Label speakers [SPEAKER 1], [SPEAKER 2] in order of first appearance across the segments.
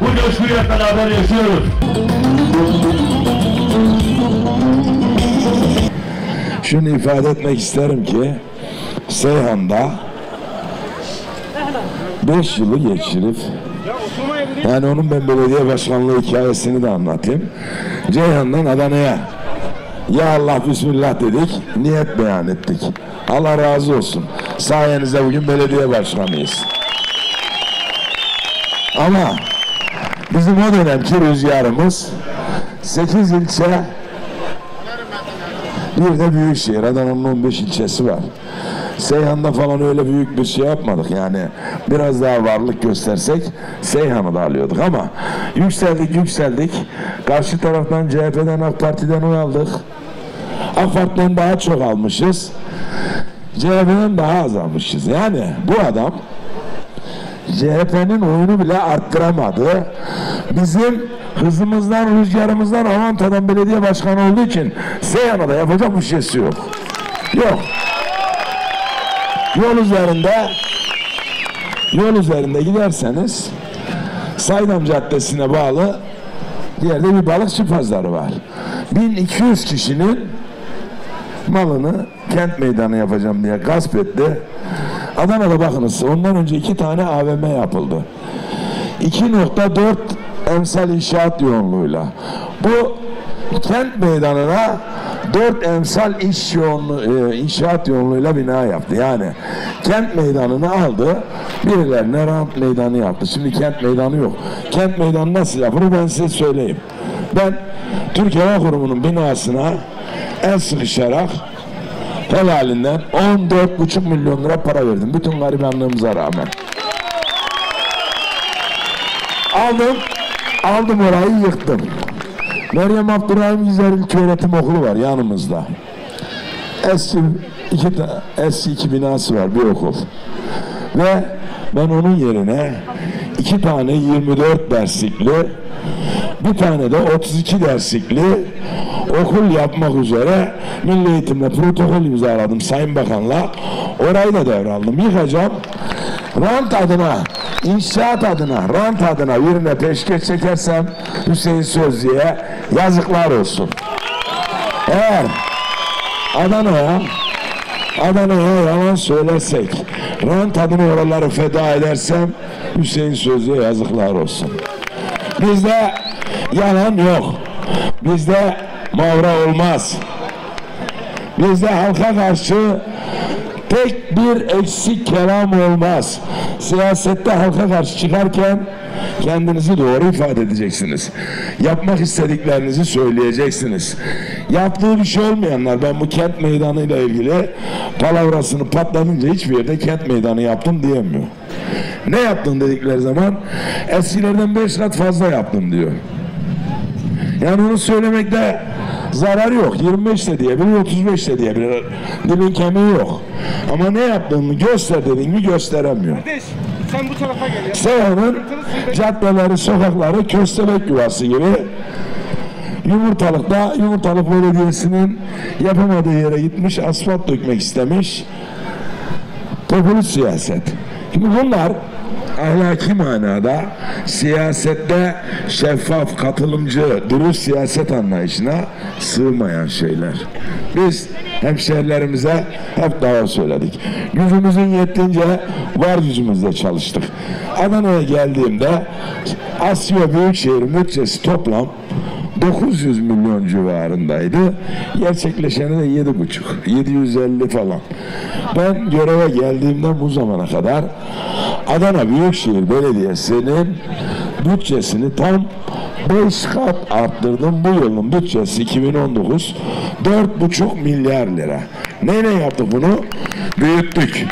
[SPEAKER 1] bu coşkuyu hep beraber yaşıyoruz.
[SPEAKER 2] Şunu ifade etmek isterim ki Seyhan'da 5 yılı geçirip yani onun ben belediye başkanlığı hikayesini de anlatayım. Ceyhan'dan Adana'ya ya Allah Bismillah dedik, niyet beyan ettik. Allah razı olsun. Sayenizde bugün belediye başkanıyız. Ama bizim o dönemki rüzgarımız 8 ilçe bir de büyük şehir. Adana'nın 15 ilçesi var. Seyhan'da falan öyle büyük bir şey yapmadık. Yani biraz daha varlık göstersek Seyhan'ı da alıyorduk ama yükseldik yükseldik. Karşı taraftan CHP'den AK Parti'den oy aldık. AK Parti'den daha çok almışız. CHP'den daha az almışız. Yani bu adam CHP'nin oyunu bile arttıramadı. Bizim hızımızdan, rüzgarımızdan avantadan belediye başkanı olduğu için Seyhan'a yapacak bir şeysi yok. Yok. Yol üzerinde yol üzerinde giderseniz Saydam Caddesi'ne bağlı yerde bir balıkçı pazarı var. 1200 kişinin malını kent meydanı yapacağım diye gasp etti. Adana'da bakınız ondan önce iki tane AVM yapıldı. 2.4 emsal inşaat yoğunluğuyla. Bu kent meydanına 4 emsal iş yoğunluğu, e, inşaat yoğunluğuyla bina yaptı. Yani kent meydanını aldı, birilerine rant meydanı yaptı. Şimdi kent meydanı yok. Kent meydanı nasıl yapılır ben size söyleyeyim. Ben Türkiye Hava Kurumu'nun binasına el sıkışarak helalinden 14,5 milyon lira para verdim. Bütün garibanlığımıza rağmen. Aldım, aldım orayı yıktım. Meryem Abdurrahim Güzel İlköğretim Okulu var yanımızda. Eski iki, eski iki binası var bir okul. Ve ben onun yerine iki tane 24 derslikli bir tane de 32 derslikli okul yapmak üzere Milli Eğitim'le protokol imzaladım Sayın Bakan'la. Orayı da devraldım. Yıkacağım. Rant adına, inşaat adına, rant adına birine peşkeş çekersem Hüseyin Sözlü'ye yazıklar olsun. Eğer Adana'ya Adana'ya yalan söylersek, rant adına oraları feda edersem Hüseyin Sözlü'ye yazıklar olsun. Bizde yalan yok. Bizde mavra olmaz. Bizde halka karşı tek bir eksik kelam olmaz. Siyasette halka karşı çıkarken kendinizi doğru ifade edeceksiniz. Yapmak istediklerinizi söyleyeceksiniz. Yaptığı bir şey olmayanlar ben bu kent meydanıyla ilgili palavrasını patlatınca hiçbir yerde kent meydanı yaptım diyemiyor. Ne yaptın dedikleri zaman eskilerden beş kat fazla yaptım diyor. Yani onu söylemekte zarar yok. 25 de diyebilir, 35 de diyebilir. Dilin kemiği yok. Ama ne yaptığını göster dediğin mi gösteremiyor.
[SPEAKER 3] Kardeş sen bu tarafa gel ya.
[SPEAKER 2] Seyhan'ın caddeleri, sokakları köstebek yuvası gibi. Yumurtalık'ta Yumurtalık Belediyesi'nin yapamadığı yere gitmiş, asfalt dökmek istemiş. Popülist siyaset. Şimdi bunlar ahlaki manada siyasette şeffaf, katılımcı, dürüst siyaset anlayışına sığmayan şeyler. Biz hemşehrilerimize hep daha söyledik. Gücümüzün yettiğince var gücümüzle çalıştık. Adana'ya geldiğimde Asya Büyükşehir bütçesi toplam 900 milyon civarındaydı. Gerçekleşeni de 7,5, 750 falan. Ben göreve geldiğimden bu zamana kadar Adana Büyükşehir Belediyesi'nin bütçesini tam 5 kat arttırdım. Bu yılın bütçesi 2019 4,5 milyar lira. Neyle yaptık bunu? Büyüttük.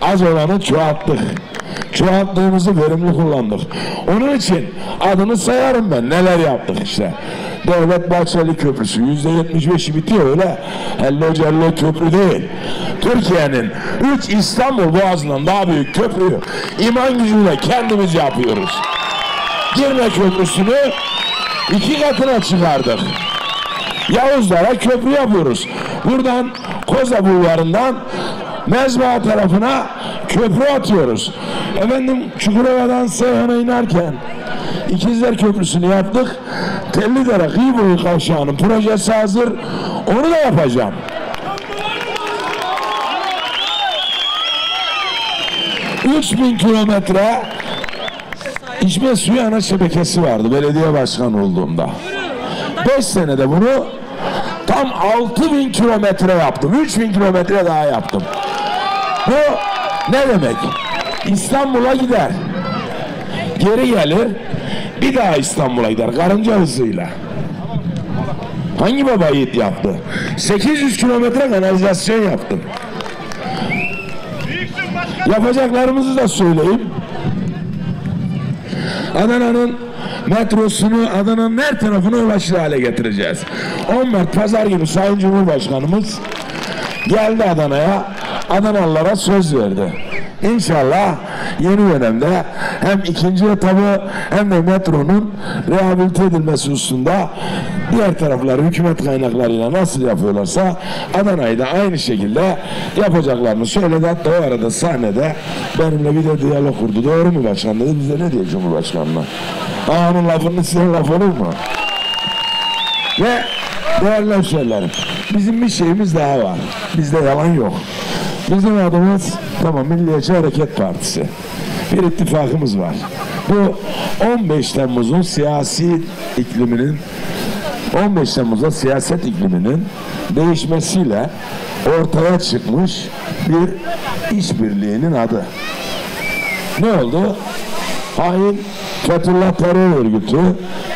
[SPEAKER 2] Az olanı çoğalttık. Çoğalttığımızı verimli kullandık. Onun için adını sayarım ben. Neler yaptık işte. Devlet Bahçeli Köprüsü yüzde yetmiş beşi bitiyor öyle. Hello cello köprü değil. Türkiye'nin üç İstanbul Boğazı'ndan daha büyük köprüyü iman gücüyle kendimiz yapıyoruz. Girne Köprüsü'nü iki katına çıkardık. Yavuzlara köprü yapıyoruz. Buradan Koza Bulvarı'ndan Mezba tarafına köprü atıyoruz. Efendim Çukurova'dan Seyhan'a inerken İkizler Köprüsü'nü yaptık. Tellidere boyu kavşağının projesi hazır. Onu da yapacağım. Üç bin kilometre içme suyu ana şebekesi vardı belediye başkanı olduğumda. Beş senede bunu tam altı bin kilometre yaptım. Üç bin kilometre daha yaptım. Bu ne demek? İstanbul'a gider. Geri gelir. Bir daha İstanbul'a gider. Karınca hızıyla. Hangi baba yiğit yaptı? 800 kilometre kanalizasyon yaptım. Yapacaklarımızı da söyleyeyim. Adana'nın metrosunu Adana'nın her tarafına ulaşır hale getireceğiz. 10 Mart pazar günü Sayın Cumhurbaşkanımız geldi Adana'ya. Adanalılara söz verdi. İnşallah yeni dönemde hem ikinci etabı hem de metronun rehabilite edilmesi hususunda diğer taraflar hükümet kaynaklarıyla nasıl yapıyorlarsa Adana'yı da aynı şekilde yapacaklarını söyledi. Hatta o arada sahnede benimle bir de diyalog kurdu. Doğru mu başkan dedi. Biz de ne diye Cumhurbaşkanı'na? Aa, onun lafını size laf olur mu? Ve değerli hemşehrilerim, bizim bir şeyimiz daha var. Bizde yalan yok. Bizim adımız tamam Milliyetçi Hareket Partisi. Bir ittifakımız var. Bu 15 Temmuz'un siyasi ikliminin 15 Temmuz'da siyaset ikliminin değişmesiyle ortaya çıkmış bir işbirliğinin adı. Ne oldu? Hain Fethullah terör örgütü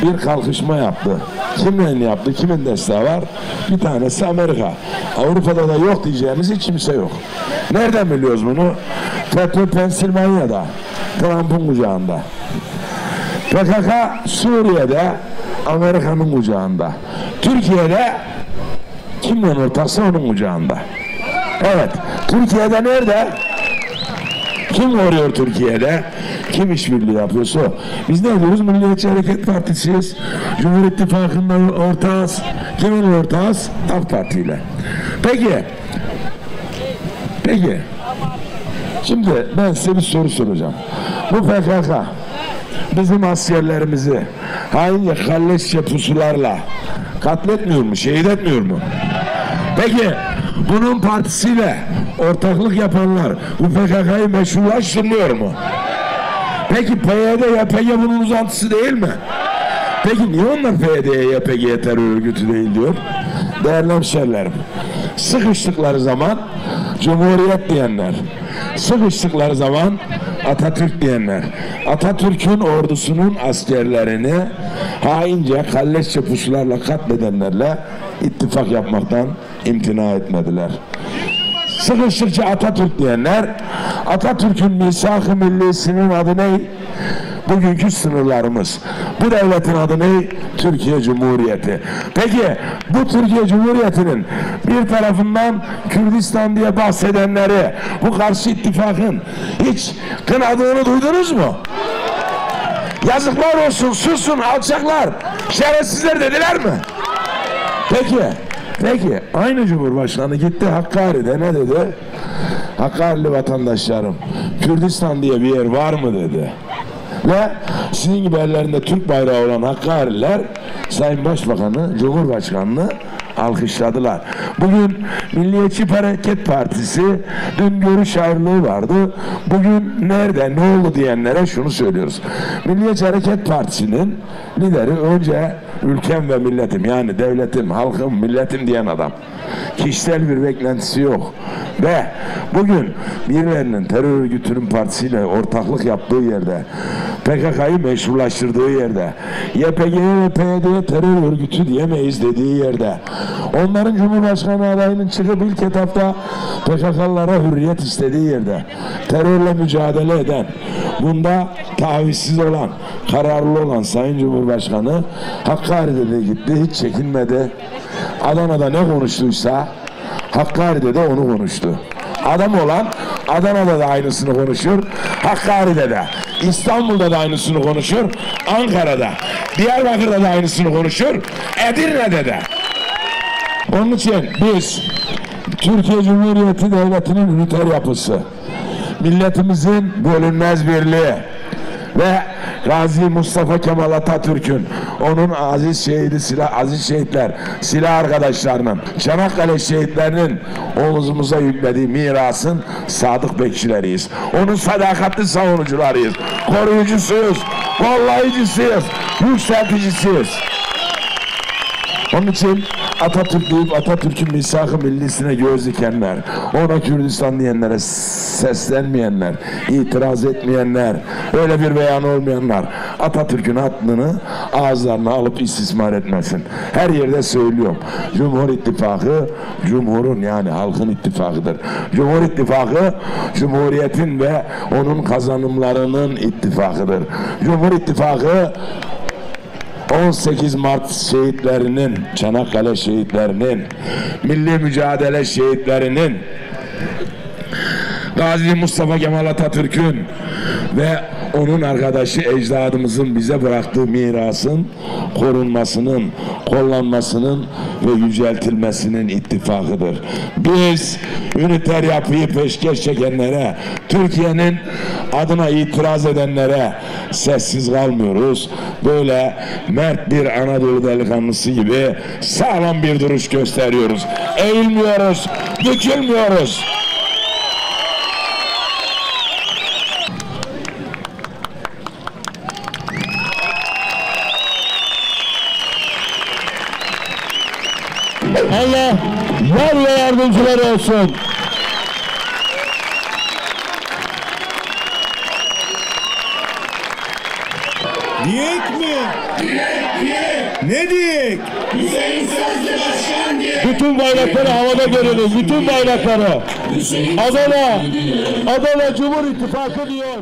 [SPEAKER 2] bir kalkışma yaptı. Kimin yaptı, kimin desteği var? Bir tanesi Amerika. Avrupa'da da yok diyeceğimiz hiç kimse yok. Nereden biliyoruz bunu? FETÖ Pensilvanya'da, Trump'ın kucağında. PKK Suriye'de, Amerika'nın kucağında. Türkiye'de kimle ortaksa onun kucağında. Evet, Türkiye'de nerede? Kim varıyor Türkiye'de? Kim işbirliği yapıyorsa. Biz ne diyoruz? Milliyetçi Hareket Partisi'yiz. Cumhur İttifakı'nda ortağız. Kimin ortağız? AK Parti ile. Peki. Peki. Şimdi ben size bir soru soracağım. Bu PKK bizim askerlerimizi haince kalleşçe pusularla katletmiyor mu? Şehit etmiyor mu? Peki bunun partisiyle ortaklık yapanlar bu PKK'yı meşrulaştırmıyor mu? Peki PYD, YPG bunun uzantısı değil mi? Peki niye onlar PYD'ye, YPG'ye terör örgütü değil diyor? Değerli hemşerilerim, sıkıştıkları zaman Cumhuriyet diyenler, sıkıştıkları zaman Atatürk diyenler, Atatürk'ün ordusunun askerlerini haince kalleşçe pusularla katledenlerle ittifak yapmaktan imtina etmediler. Sıkıştıkça Atatürk diyenler, Atatürk'ün misak-ı millisinin adı ne? Bugünkü sınırlarımız. Bu devletin adı ne? Türkiye Cumhuriyeti. Peki bu Türkiye Cumhuriyeti'nin bir tarafından Kürdistan diye bahsedenleri bu karşı ittifakın hiç kınadığını duydunuz mu? Yazıklar olsun, susun, alçaklar, şerefsizler dediler mi? Peki, peki aynı Cumhurbaşkanı gitti Hakkari'de ne dedi? Hakkari'li vatandaşlarım, Kürdistan diye bir yer var mı dedi. Ve sizin gibi ellerinde Türk bayrağı olan Hakkari'liler Sayın Başbakanı, Cumhurbaşkanını alkışladılar. Bugün Milliyetçi Hareket Partisi dün görüş ayrılığı vardı. Bugün nerede ne oldu diyenlere şunu söylüyoruz. Milliyetçi Hareket Partisi'nin lideri önce ülkem ve milletim yani devletim, halkım, milletim diyen adam. Kişisel bir beklentisi yok. Ve bugün birilerinin terör örgütünün partisiyle ortaklık yaptığı yerde PKK'yı meşrulaştırdığı yerde YPG'ye ve PYD'ye terör örgütü diyemeyiz dediği yerde onların Cumhurbaşkanı adayının çıkıp ilk etapta PKK'lara hürriyet istediği yerde terörle mücadele eden bunda tavizsiz olan kararlı olan Sayın Cumhurbaşkanı Hakkari'de de gitti hiç çekinmedi Adana'da ne konuştuysa Hakkari'de de onu konuştu. Adam olan Adana'da da aynısını konuşur. Hakkari'de de. İstanbul'da da aynısını konuşur. Ankara'da. Diyarbakır'da da aynısını konuşur. Edirne'de de. Onun için biz Türkiye Cumhuriyeti Devleti'nin üniter yapısı milletimizin bölünmez birliği ve Gazi Mustafa Kemal Atatürk'ün onun aziz şehidi silah aziz şehitler silah arkadaşlarının Çanakkale şehitlerinin omuzumuza yüklediği mirasın sadık bekçileriyiz. Onun sadakatli savunucularıyız. Koruyucusuyuz. Kollayıcısıyız. Yükselticisiyiz. Onun için Atatürk deyip Atatürk'ün misak-ı millisine göz dikenler, ona Kürdistan diyenlere seslenmeyenler, itiraz etmeyenler, öyle bir beyan olmayanlar Atatürk'ün adını ağızlarına alıp istismar etmesin. Her yerde söylüyorum. Cumhur İttifakı, Cumhur'un yani halkın ittifakıdır. Cumhur İttifakı, Cumhuriyet'in ve onun kazanımlarının ittifakıdır. Cumhur İttifakı 18 Mart şehitlerinin, Çanakkale şehitlerinin, milli mücadele şehitlerinin, Gazi Mustafa Kemal Atatürk'ün ve onun arkadaşı ecdadımızın bize bıraktığı mirasın korunmasının, kollanmasının ve yüceltilmesinin ittifakıdır. Biz üniter yapıyı peşkeş çekenlere, Türkiye'nin adına itiraz edenlere sessiz kalmıyoruz. Böyle mert bir Anadolu delikanlısı gibi sağlam bir duruş gösteriyoruz. Eğilmiyoruz, dökülmüyoruz.
[SPEAKER 1] Allah yar ve yardımcıları olsun.
[SPEAKER 3] Diyek mi? Ne diyek?
[SPEAKER 1] Bütün bayrakları havada görelim. Bütün bayrakları. Adana, Adana Cumhur İttifakı diyor.